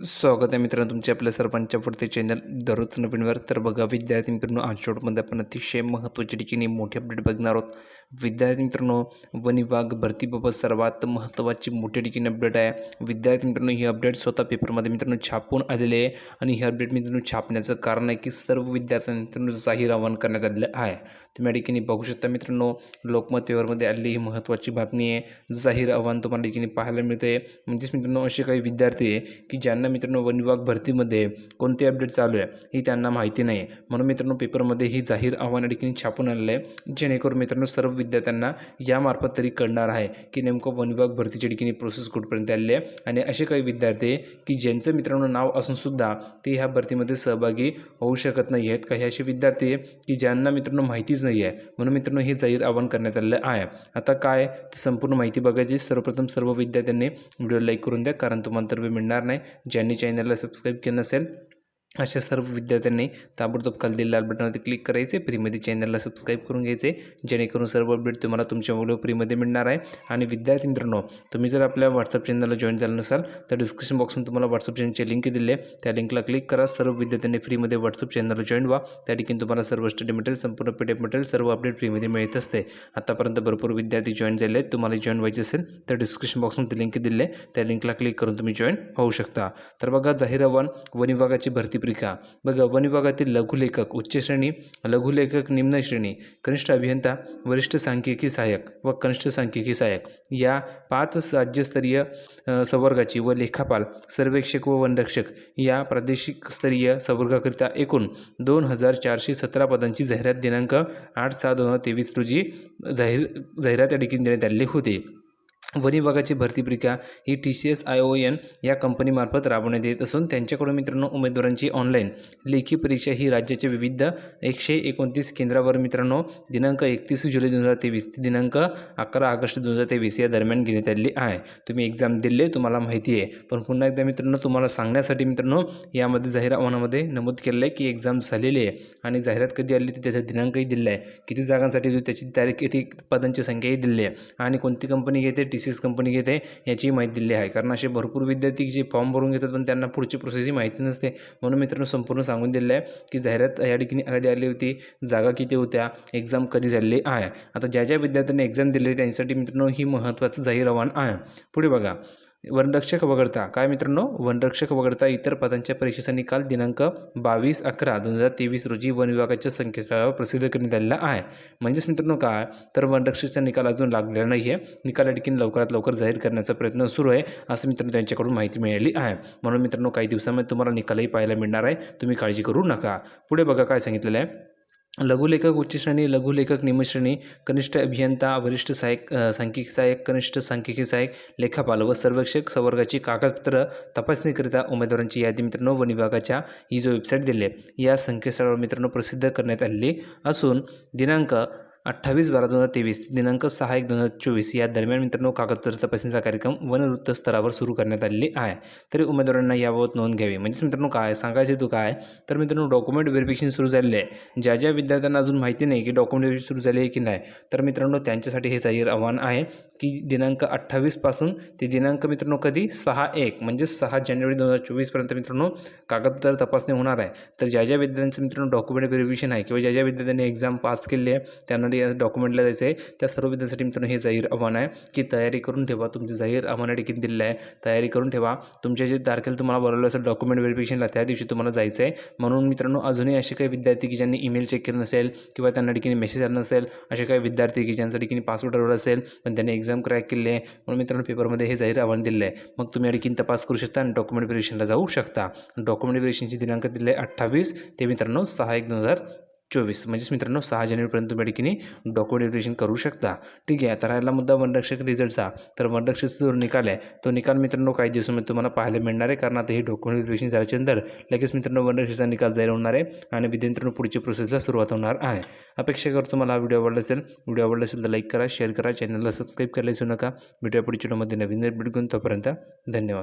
स्वागत आहे मित्रांनो तुमच्या आपल्या सर्वांच्या पुढते चॅनल दररोज नवीनवर तर बघा विद्यार्थी मित्रांनो आज शेवटमध्ये आपण अतिशय महत्त्वाची ठिकाणी मोठी अपडेट बघणार आहोत. विद्यार्थी मित्रांनो वन विभाग भरतीबाबत सर्वात महत्त्वाची मोठी ठिकाणी अपडेट आहे. विद्यार्थी मित्रांनो ही अपडेट स्वतः पेपरमध्ये मित्रांनो छापून आलेले आहे आणि ही अपडेट मित्रांनो छापण्याचं कारण आहे की सर्व विद्यार्थ्यांना मित्रांनो जाहीर आवाहन करण्यात आलेलं आहे. तुम्ही या ठिकाणी बघू शकता मित्रांनो लोकमत पेपरमध्ये आलेली ही महत्त्वाची बातमी आहे. जाहीर आव्हान तुम्हाला ठिकाणी पाहायला मिळते म्हणजेच मित्रांनो असे काही विद्यार्थी आहे की ज्यांना मित्रांनो वन विभाग भरतीमध्ये कोणते अपडेट चालू आहे ही त्यांना माहिती नाही. म्हणून मित्रांनो पेपरमध्ये ही जाहीर आव्हान या ठिकाणी छापून आलेलं आहे. जेणेकरून मित्रांनो सर्व विद्यार्थ्यांना यामार्फत तरी कळणार आहे की नेमकं वन विभाग भरतीच्या ठिकाणी प्रोसेस कुठपर्यंत आलेली आहे. आणि असे काही विद्यार्थी आहे की ज्यांचं मित्रांनो नाव असूनसुद्धा ते ह्या भरतीमध्ये सहभागी होऊ शकत नाही आहेत. काही असे विद्यार्थी आहे की ज्यांना मित्रांनो माहितीच नाही आहे. म्हणून मित्रांनो हे जाहीर आवाहन करण्यात आलेलं आहे. आता काय? ते संपूर्ण माहिती बघायची सर्वप्रथम सर्व विद्यार्थ्यांनी व्हिडिओ लाईक करून द्या कारण तुम्हाला तर मिळणार नाही. ज्यांनी चॅनलला सबस्क्राईब केलं नसेल अशा सर्व विद्यार्थ्यांनी ताबडतोब खाली दिलेल्या लाल बटनावरती क्लिक करायचे. फ्रीमध्ये चॅनलला सबस्क्राईब करून घ्यायचे. जेणेकरून सर्व अपडेट तुम्हाला तुमच्या व्हिडिओ फ्रीमध्ये मिळणार आहे. आणि विद्यार्थी मित्रांनो तुम्ही जर आपल्या व्हॉट्सअप चॅनलला जॉईन झालं नसाल तर डिस्क्रिप्शन बॉक्समध्ये तुम्हाला व्हॉट्सअप चॅनलची लिंक दिली. आहे त्या लिंकला क्लिक करा. सर्व विद्यार्थ्यांनी फ्रीमध्ये व्हॉट्सअप चॅनलला जॉईन व्हा. त्या ठिकाणी तुम्हाला सर्व स्टडी मटेरियल संपूर्ण पी डी मटेरियल सर्व अपडेट फ्रीमध्ये मिळत असते. आतापर्यंत भरपूर विद्यार्थी जॉईन झाले आहेत. तुम्हाला जॉईन व्हायचे असेल तर डिस्क्रिप्शन बॉक्समध्ये लिंक दिली. आहे त्या लिंकला क्लिक करून तुम्ही जॉईन होऊ शकता. तर बघा जाहीर आव्हान वन विभागाची भरती परीक्षा बघा वन विभागातील लघुलेखक उच्च श्रेणी लघुलेखक निम्न श्रेणी कनिष्ठ अभियंता वरिष्ठ सांख्यिकी सहाय्यक व कनिष्ठ सांख्यिकी सहाय्यक. या पाच राज्यस्तरीय संवर्गाची व लेखापाल सर्वेक्षक व वनरक्षक या प्रादेशिक स्तरीय संवर्गाकरिता एकूण दोन हजार चारशे सतरा पदांची जाहिरात दिनांक आठ सहा दोन हजार तेवीस रोजी जाहीर जाहिरात या ठिकाणी देण्यात आलेली होती. वन विभागाची भरती परीक्षा ही T C S I O N या कंपनीमार्फत राबवण्यात येत असून त्यांच्याकडून मित्रांनो उमेदवारांची ऑनलाईन लेखी परीक्षा ही राज्याच्या विविध एकशे एकोणतीस केंद्रावर मित्रांनो दिनांक एकतीस जुलै दोन हजार तेवीस ते दिनांक अकरा ऑगस्ट दोन हजार तेवीस या दरम्यान घेण्यात आलेली आहे. तुम्ही एक्झाम दिले तुम्हाला माहिती आहे. पण पुन्हा एकदा मित्रांनो तुम्हाला सांगण्यासाठी मित्रांनो यामध्ये जाहीर आव्हानामध्ये नमूद केलेलं आहे की एक्झाम झालेली आहे आणि जाहिरात कधी आली ती त्याचा दिनांकही दिलेला आहे. किती जागांसाठी त्याची तारीख किती पदांची संख्याही दिली आहे. आणि कोणती कंपनी घेते? टी सीस कंपनी घेते याची माहिती दिली आहे. कारण असे भरपूर विद्यार्थी जे फॉर्म भरून घेतात पण त्यांना पुढची प्रोसेसही माहिती नसते. म्हणून मित्रांनो संपूर्ण सांगून दिलेलं आहे की जाहिरात या ठिकाणी कधी आली होती जागा किती होत्या एक्झाम कधी झालेली आहे. आता ज्या ज्या विद्यार्थ्यांनी एक्झाम दिली त्यांच्यासाठी मित्रांनो ही महत्त्वाचं जाहीर आव्हान आहे. पुढे बघा. वनरक्षक वगळता. काय मित्रांनो? वनरक्षक वगळता इतर पदांच्या परीक्षेचा निकाल दिनांक बावीस अकरा दोन हजार तेवीस रोजी वन विभागाच्या संकेतस्थळावर प्रसिद्ध करण्यात आलेला आहे. म्हणजेच मित्रांनो काय? तर वनरक्षकचा निकाल अजून लागलेला नाही आहे निकाल आणखीन लवकरात लवकर जाहीर करण्याचा प्रयत्न सुरू आहे असं मित्रांनो त्यांच्याकडून माहिती मिळाली आहे. म्हणून मित्रांनो काही दिवसांमध्ये तुम्हाला निकालही पाहायला मिळणार आहे. तुम्ही काळजी करू नका. पुढे बघा काय सांगितलेलं आहे. लघुलेखक उच्च श्रेणी लघुलेखक निमश्रेणी कनिष्ठ अभियंता वरिष्ठ सहाय्यक सांख्यिकी सहाय्यक कनिष्ठ सांख्यिकी सहाय्यक लेखापाल व सर्वेक्षक संवर्गाची कागदपत्र तपासणीकरिता उमेदवारांची यादी मित्रांनो वन विभागाच्या ही जो वेबसाईट दिली आहे या संकेतस्थळावर मित्रांनो प्रसिद्ध करण्यात आलेली असून दिनांक अठ्ठावीस बारा दोन हजार तेवीस दिनांक सहा एक दोन हजार चोवीस या दरम्यान मित्रांनो कागदपत्र तपासणीचा कार्यक्रम वनवृत्त स्तरावर सुरू करण्यात आलेले आहे. तरी उमेदवारांना याबाबत नोंद घ्यावी. म्हणजेच मित्रांनो काय सांगायचे तू काय? तर मित्रांनो डॉक्युमेंट व्हेरिफिकेशन सुरू झालेले आहे. ज्या ज्या विद्यार्थ्यांना अजून माहिती नाही की डॉक्युमेंट व्हेरिफिकेशन सुरू झाले आहे की नाही तर मित्रांनो त्यांच्यासाठी हे जाहीर आव्हान आहे की दिनांक अठ्ठावीसपासून ते दिनांक मित्रांनो कधी? सहा एक म्हणजे सहा जानेवारी दोन हजार चोवीसपर्यंत मित्रांनो कागदपत्र तपासणी होणार आहे. तर ज्या ज्या विद्यार्थ्यांचं मित्रांनो डॉक्युमेंट व्हेरिफिकेशन आहे किंवा ज्या ज्या विद्यार्थ्यांनी एक्झाम पास केली आहे त्यांना या डॉक्युमेंटला जायचं आहे त्या सर्व विद्यार्थ्यांसाठी मित्रांनो हे जाहीर आव्हान आहे की तयारी करून ठेवा. तुमचे जाहीर आव्हान या ठिकाणी दिलेलं आहे. तयारी करून ठेवा. तुमच्या जे तारखेला तुम्हाला बोलवलं असेल डॉक्युमेंट व्हेरिफिकेशनला त्या दिवशी तुम्हाला जायचं आहे म्हणून मित्रांनो अजूनही असे काही विद्यार्थी की ज्यांनी ईमेल चेक केलं नसेल किंवा त्यांना ठिकाणी मेसेज आला नसेल असे काही विद्यार्थी की ज्यांचा ठिकाणी पासवर्ड हरवला असेल पण त्यांनी एक्झाम क्रॅक केली आहे म्हणून मित्रांनो पेपरमध्ये हे जाहीर आव्हान दिलं आहे. मग तुम्ही या ठिकाणी तपास करू शकता आणि डॉक्युमेंट व्हेरिफिकेशनला जाऊ शकता. डॉक्युमेंट व्हेरिफिकेशनची दिनांक दिले आहे अठ्ठावीस. ते मित्रांनो सहा एक दोन हजार चोवीस. म्हणजेच मित्रांनो सहा जानेवारीपर्यंत तुम्ही ठिकाणी डॉक्युमेंट व्हेरिफिकेशन करू शकता. ठीक आहे आता राहिला मुद्दा वनरक्षक रिझल्टचा. तर वनरक्षकचा जो निकाल आहे तो निकाल मित्रांनो काही दिवसामध्ये तुम्हाला पाहायला मिळणार आहे. कारण आता हे डॉक्युमेंट व्हेरिफिकेशन झाल्याच्यानंतर लगेच मित्रांनो वनरक्षकचा निकाल जाहीर होणार आहे आणि विद्यार्थ्यांनो पुढची प्रोसेसला सुरुवात होणार आहे. अपेक्षा करतो तुम्हाला हा व्हिडिओ आवडला असेल व्हिडिओ आवडला असेल तर लाईक करा शेअर करा चॅनलला सबस्क्राईब करायला विसरू नका. व्हिडिओ पुढच्या व्हिडिओमध्ये नवीन भेट घेऊन तोपर्यंत धन्यवाद.